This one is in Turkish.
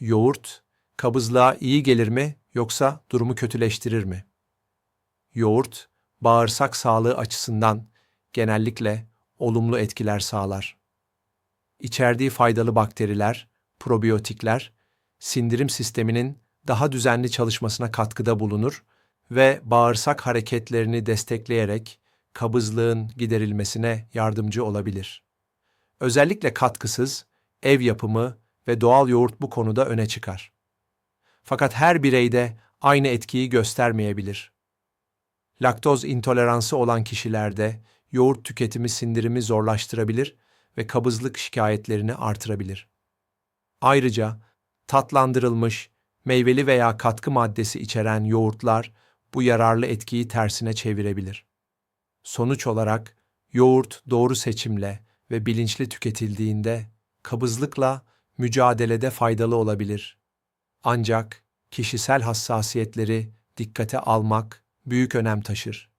Yoğurt, kabızlığa iyi gelir mi yoksa durumu kötüleştirir mi? Yoğurt, bağırsak sağlığı açısından genellikle olumlu etkiler sağlar. İçerdiği faydalı bakteriler, probiyotikler, sindirim sisteminin daha düzenli çalışmasına katkıda bulunur ve bağırsak hareketlerini destekleyerek kabızlığın giderilmesine yardımcı olabilir. Özellikle katkısız, ev yapımı ve doğal yoğurt bu konuda öne çıkar. Fakat her bireyde aynı etkiyi göstermeyebilir. Laktoz intoleransı olan kişilerde yoğurt tüketimi sindirimi zorlaştırabilir ve kabızlık şikayetlerini artırabilir. Ayrıca tatlandırılmış, meyveli veya katkı maddesi içeren yoğurtlar bu yararlı etkiyi tersine çevirebilir. Sonuç olarak yoğurt doğru seçimle ve bilinçli tüketildiğinde kabızlıkla mücadelede faydalı olabilir. Ancak kişisel hassasiyetleri dikkate almak büyük önem taşır.